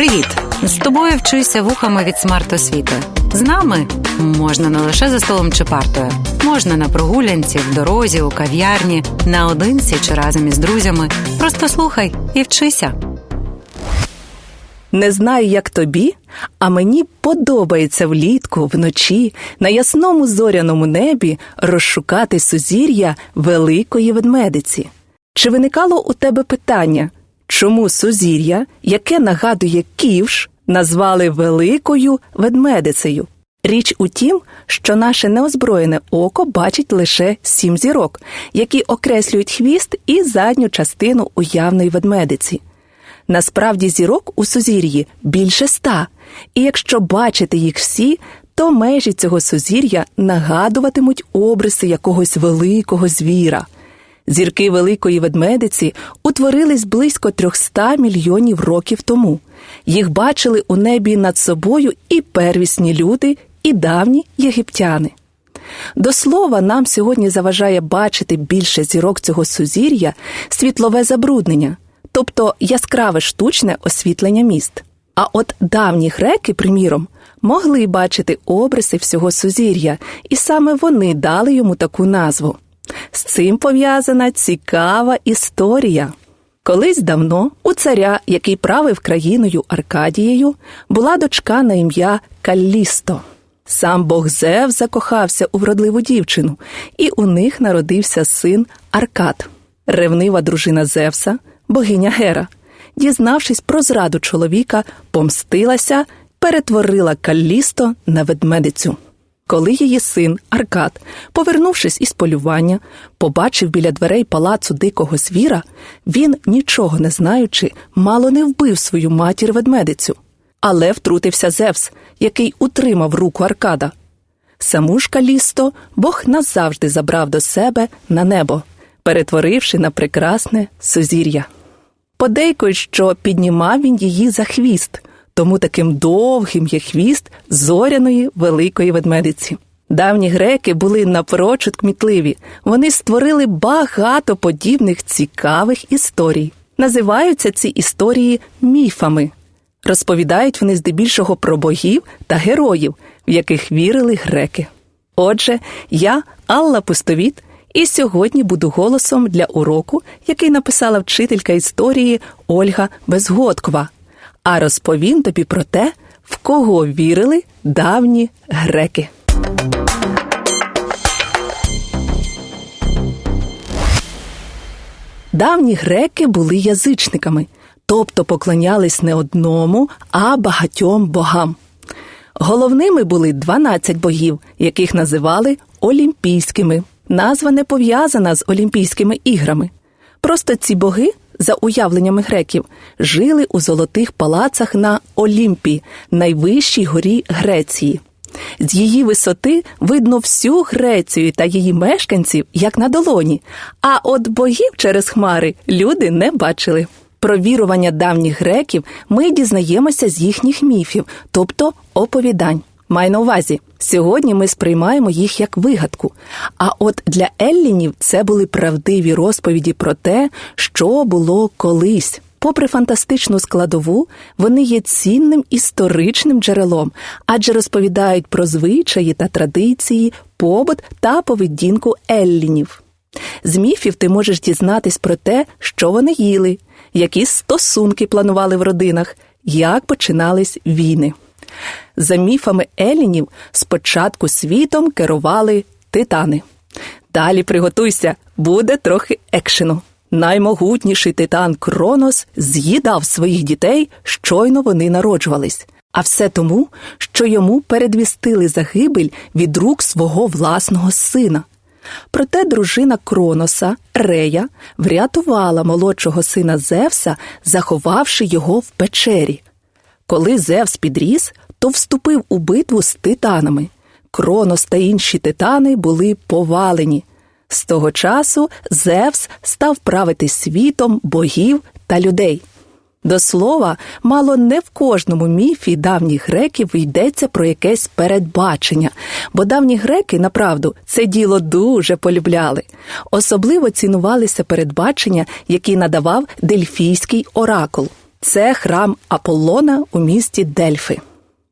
Привіт! З тобою вчуся вухами від смарт-освіти. З нами можна не лише за столом чи партою, можна на прогулянці, в дорозі, у кав'ярні, наодинці чи разом із друзями. Просто слухай і вчися. Не знаю, як тобі, а мені подобається влітку, вночі, на ясному зоряному небі розшукати сузір'я великої ведмедиці. Чи виникало у тебе питання, чому сузір'я, яке нагадує ківш, назвали великою ведмедицею? Річ у тім, що наше неозброєне око бачить лише сім зірок, які окреслюють хвіст і задню частину уявної ведмедиці. Насправді зірок у сузір'ї більше ста, і якщо бачити їх всі, то межі цього сузір'я нагадуватимуть обриси якогось великого звіра. Зірки великої ведмедиці утворились близько 300 мільйонів років тому. Їх бачили у небі над собою і первісні люди, і давні єгиптяни. До слова, нам сьогодні заважає бачити більше зірок цього сузір'я світлове забруднення, тобто яскраве штучне освітлення міст. А от давні греки, приміром, могли бачити обриси всього сузір'я, і саме вони дали йому таку назву. З цим пов'язана цікава історія. Колись давно у царя, який правив країною Аркадією, була дочка на ім'я Каллісто. Сам Бог Зев закохався у вродливу дівчину, і у них народився син Аркад. Ревнива дружина Зевса, богиня Гера, дізнавшись про зраду чоловіка, помстилася, перетворила Каллісто на ведмедицю. Коли її син Аркад, повернувшись із полювання, побачив біля дверей палацу дикого звіра, він, нічого не знаючи, мало не вбив свою матір ведмедицю. Але втрутився Зевс, який утримав руку Аркада. Саму ж Калісто Бог назавжди забрав до себе на небо, перетворивши на прекрасне сузір'я. Подейкують, що піднімав він її за хвіст, тому таким довгим є хвіст зоряної великої ведмедиці. Давні греки були напрочуд кмітливі. Вони створили багато подібних цікавих історій. Називаються ці історії міфами. Розповідають вони здебільшого про богів та героїв, в яких вірили греки. Отже, я Алла Пустовіт, і сьогодні буду голосом для уроку, який написала вчителька історії Ольга Безгодкова. А розповім тобі про те, в кого вірили давні греки. Давні греки були язичниками, тобто поклонялись не одному, а багатьом богам. Головними були 12 богів, яких називали олімпійськими. Назва не пов'язана з Олімпійськими іграми. Просто ці боги, за уявленнями греків, жили у золотих палацах на Олімпі, найвищій горі Греції. З її висоти видно всю Грецію та її мешканців як на долоні, а от богів через хмари люди не бачили. Про вірування давніх греків ми дізнаємося з їхніх міфів, тобто оповідань. Май на увазі, сьогодні ми сприймаємо їх як вигадку. А от для Еллінів це були правдиві розповіді про те, що було колись. Попри фантастичну складову, вони є цінним історичним джерелом, адже розповідають про звичаї та традиції, побут та поведінку Еллінів. З міфів ти можеш дізнатись про те, що вони їли, які стосунки планували в родинах, як починались війни. За міфами Елінів, спочатку світом керували титани. Далі приготуйся, буде трохи екшену. Наймогутніший титан Кронос з'їдав своїх дітей, щойно вони народжувались. А все тому, що йому передвістили загибель від рук свого власного сина. Проте дружина Кроноса, Рея, врятувала молодшого сина Зевса, заховавши його в печері. Коли Зевс підріс, то вступив у битву з титанами. Кронос та інші титани були повалені. З того часу Зевс став правити світом богів та людей. До слова, мало не в кожному міфі давніх греків йдеться про якесь передбачення, бо давні греки, направду, це діло дуже полюбляли. Особливо цінувалися передбачення, які надавав дельфійський оракул. Це храм Аполлона у місті Дельфи.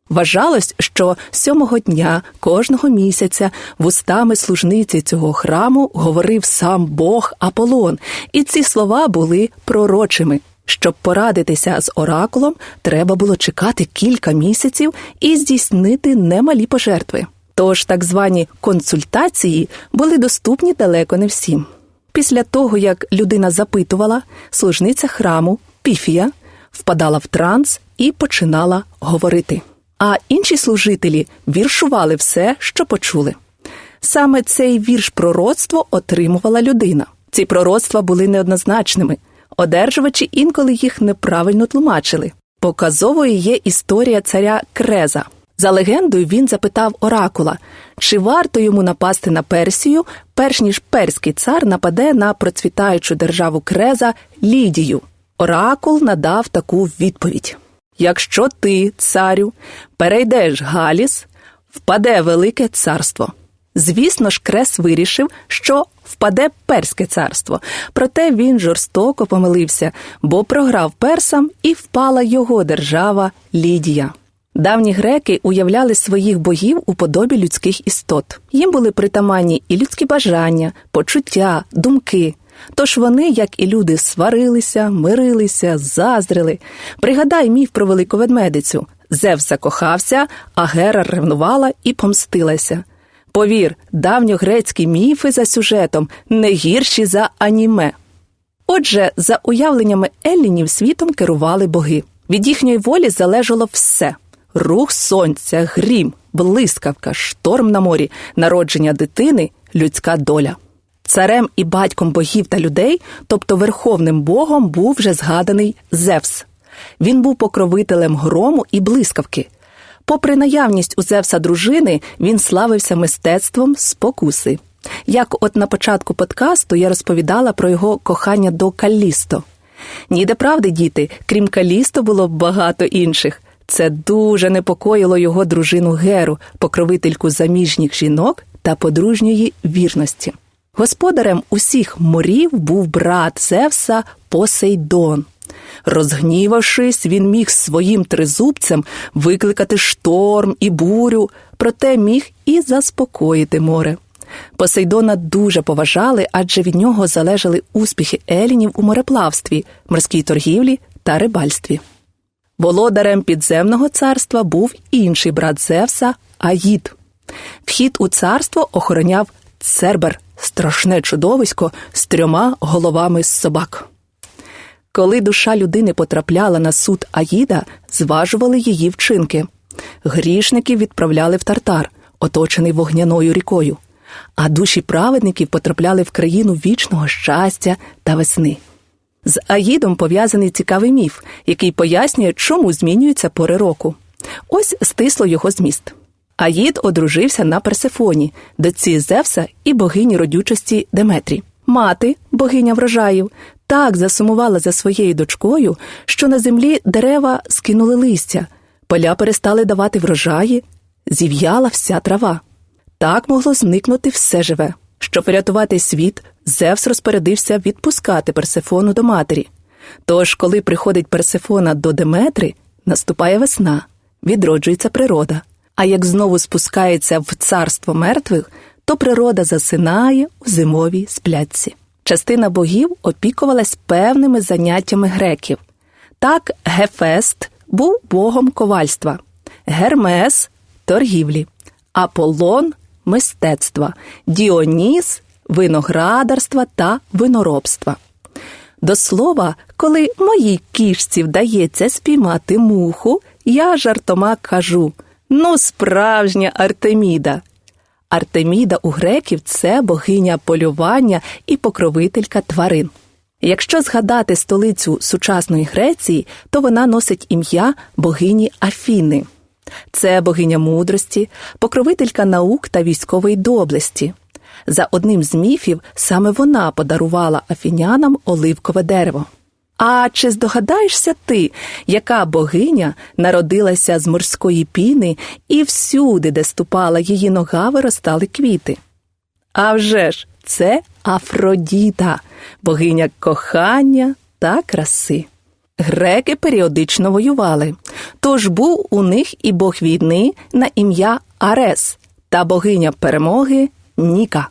Вважалось, що сьомого дня кожного місяця вустами служниці цього храму говорив сам Бог Аполлон, і ці слова були пророчими. Щоб порадитися з оракулом, треба було чекати кілька місяців і здійснити немалі пожертви. Тож так звані консультації були доступні далеко не всім. Після того, як людина запитувала, служниця храму Піфія впадала в транс і починала говорити. А інші служителі віршували все, що почули. Саме цей вірш пророцтво отримувала людина. Ці пророцтва були неоднозначними. Одержувачі інколи їх неправильно тлумачили. Показовою є історія царя Креза. За легендою, він запитав оракула, чи варто йому напасти на Персію, перш ніж перський цар нападе на процвітаючу державу Креза Лідію. Оракул надав таку відповідь: Якщо ти, царю, перейдеш Галіс, впаде велике царство. Звісно ж, Крес вирішив, що впаде перське царство, проте він жорстоко помилився, бо програв персам і впала його держава Лідія. Давні греки уявляли своїх богів у подобі людських істот. Їм були притаманні і людські бажання, почуття, думки. Тож вони, як і люди, сварилися, мирилися, заздрили. Пригадай міф про велику ведмедицю. Зевс закохався, а Гера ревнувала і помстилася. Повір, давньогрецькі міфи за сюжетом не гірші за аніме. Отже, за уявленнями Еллінів світом керували боги. Від їхньої волі залежало все: рух сонця, грім, блискавка, шторм на морі, народження дитини, людська доля. Царем і батьком богів та людей, тобто верховним богом, був вже згаданий Зевс. Він був покровителем грому і блискавки. Попри наявність у Зевса дружини, він славився мистецтвом спокуси. Як от на початку подкасту я розповідала про його кохання до Калісто. Ніде правди, діти, крім Калісто, було багато інших. Це дуже непокоїло його дружину Геру, покровительку заміжніх жінок та подружньої вірності. Господарем усіх морів був брат Зевса Посейдон. Розгнівавшись, він міг своїм тризубцем викликати шторм і бурю, проте міг і заспокоїти море. Посейдона дуже поважали, адже від нього залежали успіхи елінів у мореплавстві, морській торгівлі та рибальстві. Володарем підземного царства був інший брат Зевса Аїд. Вхід у царство охороняв Цербер, страшне чудовисько з трьома головами з собак. Коли душа людини потрапляла на суд Аїда, зважували її вчинки. Грішників відправляли в тартар, оточений вогняною рікою, а душі праведників потрапляли в країну вічного щастя та весни. З Аїдом пов'язаний цікавий міф, який пояснює, чому змінюються пори року. Ось стисло його зміст. Аїд одружився на Персефоні, дочці Зевса і богині родючості Деметрі. Мати, богиня врожаїв, так засумувала за своєю дочкою, що на землі дерева скинули листя, поля перестали давати врожаї, зів'яла вся трава. Так могло зникнути все живе. Щоб врятувати світ, Зевс розпорядився відпускати Персефону до матері. Тож, коли приходить Персефона до Деметри, наступає весна, відроджується природа. А як знову спускається в царство мертвих, то природа засинає у зимовій сплятці. Частина богів опікувалась певними заняттями греків. Так, Гефест був богом ковальства, Гермес торгівлі, Аполлон мистецтва, Діоніс виноградарства та виноробства. До слова, коли моїй кішці вдається спіймати муху, я жартома кажу ну, справжня Артеміда. Артеміда у греків це богиня полювання і покровителька тварин. Якщо згадати столицю сучасної Греції, то вона носить ім'я богині Афіни. Це богиня мудрості, покровителька наук та військової доблесті. За одним з міфів, саме вона подарувала афінянам оливкове дерево. А чи здогадаєшся ти, яка богиня народилася з морської піни, і всюди, де ступала її нога, виростали квіти? А вже ж, це Афродіта, богиня кохання та краси. Греки періодично воювали, тож був у них і бог війни на ім'я Арес та богиня перемоги Ніка.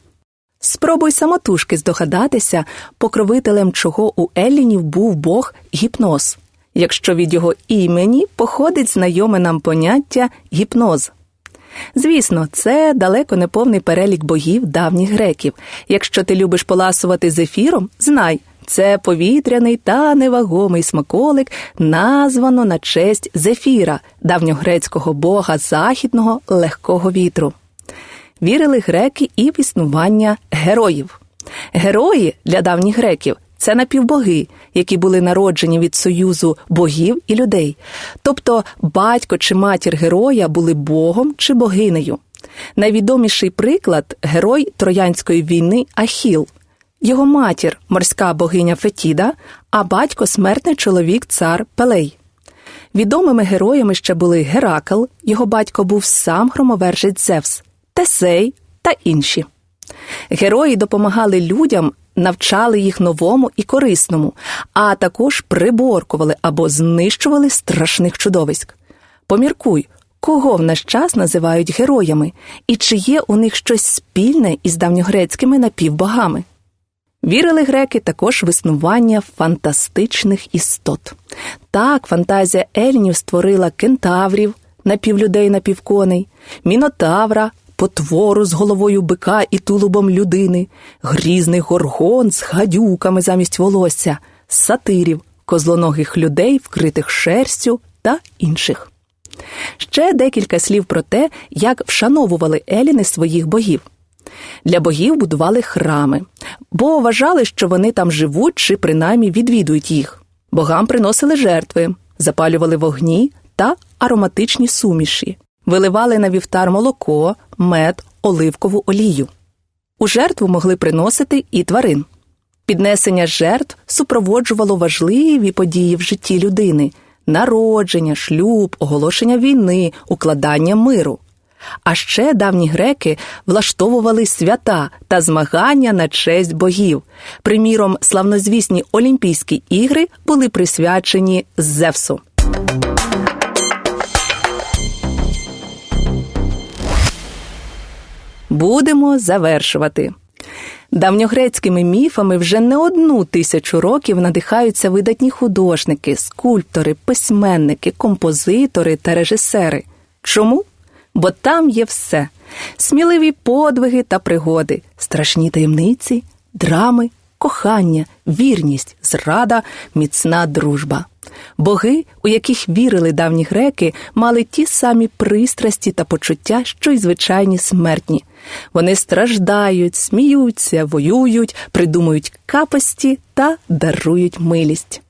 Спробуй самотужки здогадатися, покровителем чого у Еллінів був бог гіпноз, якщо від його імені походить знайоме нам поняття гіпноз. Звісно, це далеко не повний перелік богів давніх греків. Якщо ти любиш поласувати зефіром, знай, це повітряний та невагомий смаколик, названо на честь зефіра, давньогрецького бога західного легкого вітру. Вірили греки і в існування героїв. Герої для давніх греків це напівбоги, які були народжені від союзу богів і людей. Тобто батько чи матір героя були богом чи богинею. Найвідоміший приклад герой Троянської війни Ахіл. Його матір морська богиня Фетіда, а батько смертний чоловік цар Пелей. Відомими героями ще були Геракл, його батько був сам громовержець Зевс, Тесей та інші. Герої допомагали людям, навчали їх новому і корисному, а також приборкували або знищували страшних чудовиськ. Поміркуй, кого в наш час називають героями, і чи є у них щось спільне із давньогрецькими напівбогами. Вірили греки також в існування фантастичних істот. Так, фантазія Ельнів створила кентаврів, напівлюдей напівконей, мінотавра, потвору з головою бика і тулубом людини, грізний горгон з гадюками замість волосся, сатирів, козлоногих людей, вкритих шерстю та інших. Ще декілька слів про те, як вшановували еліни своїх богів. Для богів будували храми, бо вважали, що вони там живуть чи принаймні відвідують їх. Богам приносили жертви, запалювали вогні та ароматичні суміші, виливали на вівтар молоко, мед, оливкову олію. У жертву могли приносити і тварин. Піднесення жертв супроводжувало важливі події в житті людини народження, шлюб, оголошення війни, укладання миру. А ще давні греки влаштовували свята та змагання на честь богів. Приміром, славнозвісні Олімпійські ігри були присвячені Зевсу. Будемо завершувати. Давньогрецькими міфами вже не одну тисячу років надихаються видатні художники, скульптори, письменники, композитори та режисери. Чому? Бо там є все: сміливі подвиги та пригоди, страшні таємниці, драми, кохання, вірність, зрада, міцна дружба. Боги, у яких вірили давні греки, мали ті самі пристрасті та почуття, що й звичайні смертні. Вони страждають, сміються, воюють, придумують капості та дарують милість.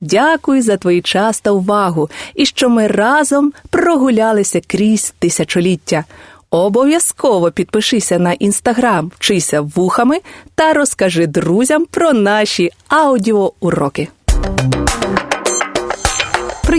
Дякую за твій час та увагу і що ми разом прогулялися крізь тисячоліття. Обов'язково підпишися на інстаграм, вчися вухами та розкажи друзям про наші аудіоуроки.